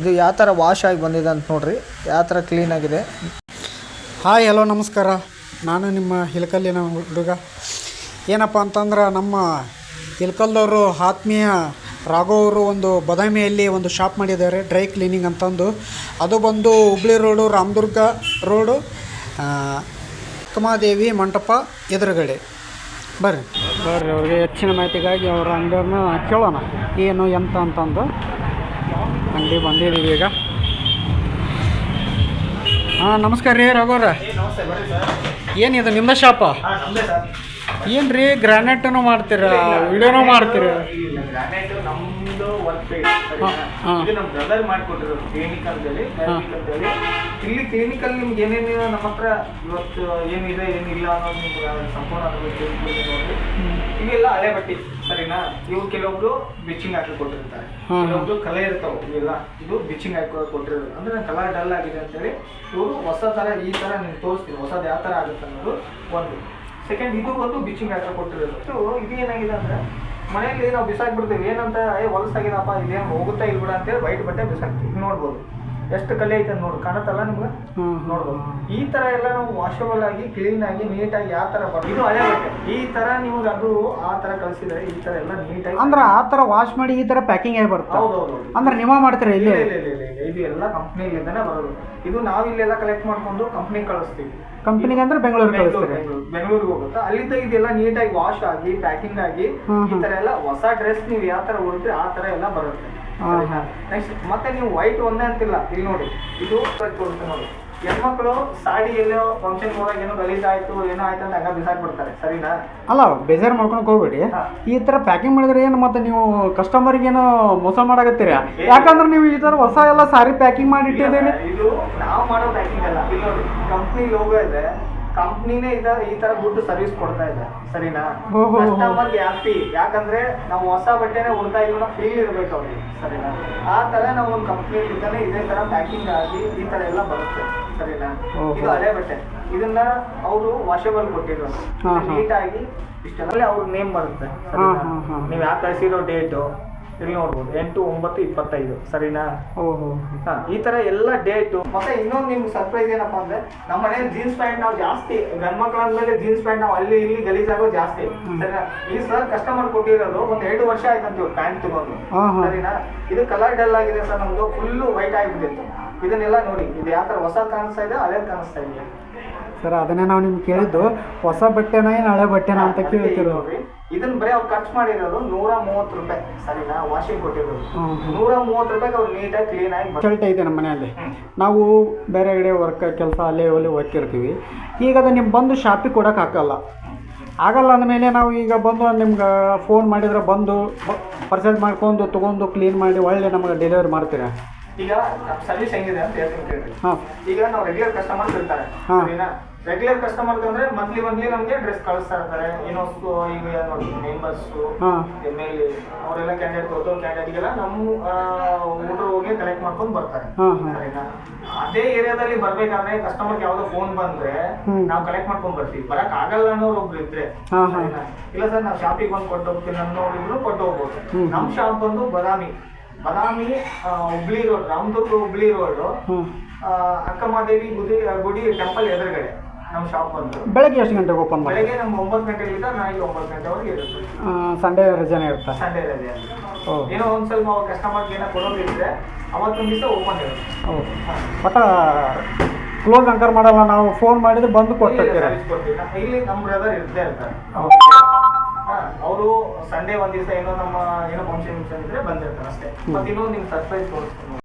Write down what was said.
ಇದು ಯಾವ ಥರ ವಾಶ್ ಆಗಿ ಬಂದಿದೆ ಅಂತ ನೋಡ್ರಿ. ಯಾವ ಥರ ಕ್ಲೀನಾಗಿದೆ ಹಾಯ್ ಹಲೋ ನಮಸ್ಕಾರ. ನಾನು ನಿಮ್ಮ ಹಿಲಕಲ್ಲಿನ ಹುಡುಗ. ಏನಪ್ಪ ಅಂತಂದ್ರೆ ನಮ್ಮ ಹಿಲ್ಕಲ್ದವರು ಆತ್ಮೀಯ ರಾಘೋ ಅವರು ಒಂದು ಬದಾಮಿಯಲ್ಲಿ ಒಂದು ಶಾಪ್ ಮಾಡಿದ್ದಾರೆ ಡ್ರೈ ಕ್ಲೀನಿಂಗ್ ಅಂತಂದು. ಅದು ಬಂದು ಹುಬ್ಳಿ ರೋಡು ರಾಮದುರ್ಗ ರೋಡು ಕುಮಾದೇವಿ ಕಮಾದೇವಿ ಮಂಟಪ ಎದುರುಗಡೆ. ಬರ್ರಿ. ಬರ್ರಿ ಅವ್ರಿಗೆ ಹೆಚ್ಚಿನ ಮಾಹಿತಿಗಾಗಿ ಅವರ ಅಂಗಡಿಯನ್ನು ಕೇಳೋಣ. ಏನು ಎಂತ ಅಂತಂದು. ಅಂಗಡಿ ಬಂದಿದ್ದೀವಿ ಈಗ. ಹಾಂ ನಮಸ್ಕಾರ ರೀ ಏನು ಏನಿದು ನಿಮ್ಮ ಶಾಪ ಏನು ರೀ ಗ್ರಾನೈಟನು ಮಾಡ್ತೀರ ವಿಡಿಯೋನು ಮಾಡ್ತೀರ? ಗ್ರಾನೈಟ್ ನಮ್ದು ವರ್ಕ್ ಪೇಜ್. ಇದು ನಮ್ಮ ಬ್ರದರ್ ಮಾಡ್ಕೊಟ್ಟಿರೋದು ಕ್ಲಿನಿಕಲ್ದಲ್ಲಿ ಕ್ಲಿನಿಕಲ್ದಲ್ಲಿ ಇಲ್ಲಿ ಕ್ಲಿನಿಕಲ್ ನಿಮ್ಗೆ ಏನೇನು ನಮ್ಮ ಹತ್ರ? ಇವತ್ತು ಏನಿದೆ ಏನಿಲ್ಲ ಅನ್ನೋದು ನಿಮ್ಗೆ ಸಂಪೂರ್ಣ ಇವೆಲ್ಲ ಹಳೆ ಬಟ್ಟೆ ಸರಿನಾ? ಇವು ಕೆಲವೊಬ್ರು ಬಿಚ್ಚಿಂಗ್ ಹಾಕಿ ಕೊಟ್ಟಿರ್ತಾರೆ. ಕೆಲವೊಬ್ರು ಕಲೆ ಇರ್ತಾವ ಇವೆಲ್ಲ. ಇದು ಬಿಚ್ಚಿಂಗ್ ಹಾಕಿ ಕೊಟ್ಟಿರೋದು. ಅಂದ್ರೆ ಕಲರ್ ಡಲ್ ಆಗಿದೆ ಅಂತೇಳಿ ಇವರು ಹೊಸ ತರ ಈ ತರ ನಿಮ್ಗೆ ತೋರಿಸ್ತೀವಿ ಹೊಸದು ಯಾವ ತರ ಆಗುತ್ತೆ ಅನ್ನೋದು ಒಂದು. ಸೆಕೆಂಡ್ ಇದು ಬಂದು ಬೀಚಿಂಗ್ ಹಾಕಿ ಕೊಟ್ಟಿರೋದು ಸೊ ಇದು ಏನಾಗಿದೆ ಅಂದ್ರೆ, ಮನೆಯಲ್ಲಿ ನಾವು ಬಿಸಾಕ್ಬಿಡ್ತೀವಿ. ಏನಂತ ಹೊಲಸಾಗಿದಪ್ಪ ಇದೇನು ಹೋಗುತ್ತಾ ಇಲ್ಬಿಡ ಅಂತೇಳಿ ವೈಟ್ ಬಟ್ಟೆ ಬಿಸಾಕ್ತೀವಿ. ನೋಡ್ಬೋದು. ಎಷ್ಟು ಕಲೆ ಐತೆ ನೋಡು ಕಾಣುತ್ತಲ್ಲ ನಿಮ್ಗೆ? ನೋಡ್ಬೋದು. ಈ ತರ ಎಲ್ಲ ನಾವು ವಾಷಬಲ್ ಆಗಿ ಕ್ಲೀನ್ ಆಗಿ ನೀಟಾಗಿ ಯಾವ ತರ ಇದು ಹಳೆ ಬಟ್ಟೆ. ಈ ತರ ನಿಮ್ಗೆ ಅದು ಆ ತರ ಕಳಿಸಿದ್ರೆ ಈ ತರ ಎಲ್ಲ ನೀಟಾಗಿ ಅಂದ್ರೆ ಆ ತರ ವಾಶ್ ಮಾಡಿ ಈ ತರ ಪ್ಯಾಕಿಂಗ್ ಆಗಿ ಬರುತ್ತೆ. ಹೌದೌದು ಅಂದ್ರೆ ನಿಮ್ಮ ಮಾಡ್ತೀರಾ ಇಲ್ಲ? ಇಲ್ಲಿ. ಇದು ಎಲ್ಲ ಕಂಪ್ನಿಲಿಂದನೇ ಬರೋದು. ಇದು ನಾವು ಇಲ್ಲೆಲ್ಲ ಕಲೆಕ್ಟ್ ಮಾಡ್ಕೊಂಡು ಕಂಪ್ನಿ ಕಳಿಸ್ತೀವಿ. ಕಂಪ್ನಿಗೆ ಅಂದ್ರೆ ಬೆಂಗಳೂರು ಕಳಿಸ್ತೀರಿ? ಬೆಂಗಳೂರಿಗೆ ಹೋಗುತ್ತೆ. ಅಲ್ಲಿಂದ ಇದೆಲ್ಲ ನೀಟಾಗಿ ವಾಶ್ ಆಗಿ ಪ್ಯಾಕಿಂಗ್ ಆಗಿ ಈ ತರ ಎಲ್ಲ ಹೊಸ ಡ್ರೆಸ್ ನೀವು ಯಾವ ತರ ಉಡ್ತೀರಿ ಆ ತರ ಎಲ್ಲ ಬರುತ್ತೆ. ನೆಕ್ಸ್ಟ್ ಮತ್ತೆ ನೀವು ವೈಟ್ ಒಂದೇ ಅಂತಿಲ್ಲ ಇಲ್ಲಿ ನೋಡಿ. ಇದು ನೋಡಿ. ಹೆಣ್ಮಕ್ಳು ಸಾಡಿ ಎಲ್ಲೋ ಫಂಕ್ಷನ್ ಹೋದಾಗ ಏನೋ ಗಲೀಜಾಯ್ತು ಏನೋ ಆಯ್ತು ಅಂತ ಹಂಗ ಬಿಸಾಕ್ಬಿಡ್ತಾರೆ. ಸರಿನಾ? ಅಲ್ಲ ಬೇಜಾರು ಮಾಡ್ಕೊಂಡು ಹೋಗ್ಬೇಡಿ. ಈ ಥರ ಪ್ಯಾಕಿಂಗ್ ಮಾಡಿದ್ರೆ ಏನು ಮತ್ತೆ ನೀವು ಕಸ್ಟಮರ್ಗೆ ಏನೋ ಮೋಸ ಮಾಡಾಗತ್ತೀರ ಯಾಕಂದ್ರೆ ನೀವು ಈ ಥರ ಹೊಸ ಎಲ್ಲ ಸಾರಿ ಪ್ಯಾಕಿಂಗ್ ಮಾಡಿ ಇಟ್ಟಿದ್ದೀರಿ ಇದು ನಾವು ಮಾಡೋ ಪ್ಯಾಕಿಂಗ್ ಅಲ್ಲ. ಇಲ್ಲಿ ನೋಡಿ ಕಂಪ್ನಿ ಲೋಗೋ ಇದೆ. ಕಂಪ್ನಿನೇ ಇದ ಈ ತರ ದುಡ್ಡು ಸರ್ವಿಸ್ ಕೊಡ್ತಾ ಇದೆ ಸರಿನಾ ಕಸ್ಟಮರ್. ಕಸ್ಟಮರ್ಗೆ ಹ್ಯಾಪಿ ಯಾಕಂದ್ರೆ ನಾವು ಹೊಸ ಬಟ್ಟೆನೆ ಉಡ್ತಾ ನಾವು ಫೀಲ್ ಇರ್ಬೇಕು ಅವ್ರಿಗೆ ಸರಿನಾ ಆ ತರ ನಾವು ಒಂದು ಕಂಪ್ನಿಲಿಂದಾನೆ ಇದೇ ತರ ಪ್ಯಾಕಿಂಗ್ ಆಗಿ ಈ ತರ ಎಲ್ಲ ಬರುತ್ತೆ ಸರಿನಾ. ಇದು ಹಳೆ ಬಟ್ಟೆ ಇದನ್ನ ಅವರು ವಾಷಬಲ್ ಕೊಟ್ಟಿದ್ರು. ನೀಟಾಗಿ ಇಷ್ಟೆಲ್ಲ ಅವ್ರ ನೇಮ್ ಬರುತ್ತೆ. ನೀವು ಯಾಕೆ ಕಳಿಸಿರೋ ಡೇಟು ಇಲ್ಲಿ ನೋಡ್ಬೋದು. ಎಂಟು ಒಂಬತ್ತು ಇಪ್ಪತ್ತೈದು. ಸರಿನಾ? ಓಹೋ ಹಾ, ಈ ತರ ಎಲ್ಲ ಡೇಟು ಮತ್ತೆ ಇನ್ನೊಂದು ನಿಮ್ಗೆ ಸರ್ಪ್ರೈಸ್ ಏನಪ್ಪಾ ಅಂದ್ರೆ ನಮ್ಮ ಮನೇಲಿ ಜೀನ್ಸ್ ಪ್ಯಾಂಟ್ ನಾವು ಜಾಸ್ತಿ ಗಂಡ್ಮಕ್ಳ ಅಂದ್ಮೇಲೆ ಜೀನ್ಸ್ ಪ್ಯಾಂಟ್ ನಾವು ಅಲ್ಲಿ ಇಲ್ಲಿ ಗಲೀಜಾಗೋ ಜಾಸ್ತಿ. ಸರಿನಾ? ಈ ಸರ್ ಕಸ್ಟಮರ್ ಕೊಟ್ಟಿರೋದು ಒಂದು ಎರಡು ವರ್ಷ ಆಯ್ತಂತ ಪ್ಯಾಂಟ್ ತಗೊಂಡು. ಸರಿನಾ? ಇದು ಕಲರ್ ಡಲ್ ಆಗಿದೆ ಸರ್ ನಮ್ದು ಫುಲ್ಲು ವೈಟ್ ಆಗಿಬಿಟ್ಟಿತ್ತು. ಇದನ್ನೆಲ್ಲ ನೋಡಿ ಇದು ಯಾವ ತರ ಹೊಸ ಕಾಣಿಸ್ತಾ ಇದೆ ಹಳೇದು ಕಾಣಿಸ್ತಾ ಇದೆ. ಸರ್ ಅದನ್ನೇ ನಾವು ನಿಮ್ಗೆ ಕೇಳಿದ್ದು ಹೊಸ ಬಟ್ಟೆನ ಏನು ಹಳೆ ಬಟ್ಟೆನ ಅಂತ ಕೇಳ್ತಿರೋದು? ಇದನ್ನ ಬರೀ ಅವ್ರು ಖರ್ಚು ಮಾಡಿರೋದು ನೂರ ಮೂವತ್ತು ರೂಪಾಯಿ. ಸರಿನಾ? ವಾಷಿಂಗ್ ಕೊಟ್ಟಿರೋದು. ನೂರ ಮೂವತ್ತು ರೂಪಾಯಿಗೆ ಅವ್ರು ನೀಟಾಗಿ ಕ್ಲೀನ್ ಆಗಿ ಇದೆ ನಮ್ಮ ಮನೆಯಲ್ಲಿ ನಾವು ಬೇರೆ ಕಡೆ ವರ್ಕ್ ಕೆಲಸ ಅಲ್ಲೇ ಅಲ್ಲಿ ಹೋಗ್ತಿರ್ತೀವಿ. ಈಗ ಅದು ನಿಮ್ಗೆ ಬಂದು ಶಾಪಿಗೆ ಕೊಡೋಕೆ ಹಾಕಲ್ಲ. ಆಗಲ್ಲ ಅಂದಮೇಲೆ ನಾವು ಈಗ ಬಂದು ನಿಮ್ಗೆ ಫೋನ್ ಮಾಡಿದ್ರೆ ಬಂದು ಪರ್ಚೇಸ್ ಮಾಡ್ಕೊಂಡು ತೊಗೊಂಡು ಕ್ಲೀನ್ ಮಾಡಿ ಒಳ್ಳೆ ನಮಗೆ ಡೆಲಿವರಿ ಮಾಡ್ತೀರಾ? ಈಗ ಸರ್ವಿಸ್ ಹೆಂಗಿದೆ ಅಂತ ಹೇಳ್ತೀನಿ ಈಗ ನಾವು ರೆಗ್ಯುಲರ್ ಕಸ್ಟಮರ್ಸ್ ಇರ್ತಾರೆ. ಸರಿನಾ? ರೆಗ್ಯುಲರ್ ಕಸ್ಟಮರ್ ಅಂದ್ರೆ ಮಂತ್ಲಿ ಮಂತ್ಲಿ ನಮ್ಗೆ ಡ್ರೆಸ್ ಕಳಿಸ್ತಾ ಇರ್ತಾರೆ. ಏನೋ ಈಗ ನೋಡಿ ಮೆಂಬರ್ಸ್ ಎಂ ಎಲ್ ಎ ಅವರೆಲ್ಲ ಕ್ಯಾಂಡಿಡೇಟ್ ಹೋದೋ ಕ್ಯಾಂಡಿಡೇಟ್ಗೆಲ್ಲ ನಮ್ಮ ಊಟರ್ ಹೋಗಿ ಕಲೆಕ್ಟ್ ಮಾಡ್ಕೊಂಡು ಬರ್ತಾರೆ. ಸರಿನಾ? ಅದೇ ಏರಿಯಾದಲ್ಲಿ ಬರ್ಬೇಕಾದ್ರೆ ಕಸ್ಟಮರ್ಗೆ ಯಾವ್ದೋ ಫೋನ್ ಬಂದ್ರೆ. ನಾವು ಕಲೆಕ್ಟ್ ಮಾಡ್ಕೊಂಡ್ ಬರ್ತೀವಿ. ಬರಕ್ ಆಗಲ್ಲ ಅನ್ನೋರು ಒಬ್ರು ಇದ್ರೆ. ಇಲ್ಲ ಸರ್ ನಾವು ಶಾಪಿಗೆ ಬಂದು ಕೊಟ್ಟು ಹೋಗ್ತೀನಿ ಅನ್ನೋರಿಬ್ರು ಕೊಟ್ಟು ಹೋಗ್ಬೋದು. ನಮ್ ಶಾಪ್ ಬಂದು ಬದಾಮಿ. ಬದಾಮಿ ಹುಬ್ಳಿ ರೋಡ್ ರಾಮದುರ್ಗ ಹುಬ್ಳಿ ರೋಡ್ ಅಕ್ಕಮಹಾದೇವಿ ಗುಡಿ ಗುಡಿ ಟೆಂಪಲ್ ಎದುರುಗಡೆ ನಮ್ಮ ಶಾಪ್ ಬಂದು ಬೆಳಗ್ಗೆ ಎಷ್ಟು ಗಂಟೆಗೆ ಓಪನ್ ಮಾಡಿ ಬೆಳಗ್ಗೆ ನಮ್ಗೆ ಒಂಬತ್ತು ಗಂಟೆಯಿಂದ ನಾಳೆ ಒಂಬತ್ತು ಗಂಟೆವರೆಗೆ ಇರುತ್ತೆ. ಸಂಡೇ ರಜೆನೇ ಇರುತ್ತೆ ಸಂಡೇ ರಜೆ ಏನೋ ಒಂದು ಸ್ವಲ್ಪ ಕಸ್ಟಮರ್ಗೆ ಏನೋ ಕೊಡೋದಿದ್ರೆ ಅವತ್ತು ದಿವಸ ಓಪನ್ ಇರುತ್ತೆ. ಓಕೆ ಬಟ್ ಕ್ಲೋಸ್ ಅಂಕರ್ ಮಾಡಲ್ಲ ನಾವು ಫೋನ್ ಮಾಡಿದ್ರೆ ಬಂದು ಕೊಡ್ತೀವಿ. ಇಲ್ಲಿ ನಮ್ಮ ಬ್ರದರ್ ಇರ್ತೇ ಇರ್ತಾರೆ. ಅವರು ಸಂಡೇ ಒಂದ್ ದಿವಸ ಏನೋ ನಮ್ಮ ಏನೋ ಫಂಕ್ಷನ್ ಇದ್ರೆ ಬಂದಿರ್ತಾರೆ ಅಷ್ಟೇ. ಮತ್ತೆ ಇನ್ನೊಂದು ನಿಮ್ಗೆ ಸರ್ಪ್ರೈಸ್ ತೋರಿಸ್ತೀನಿ.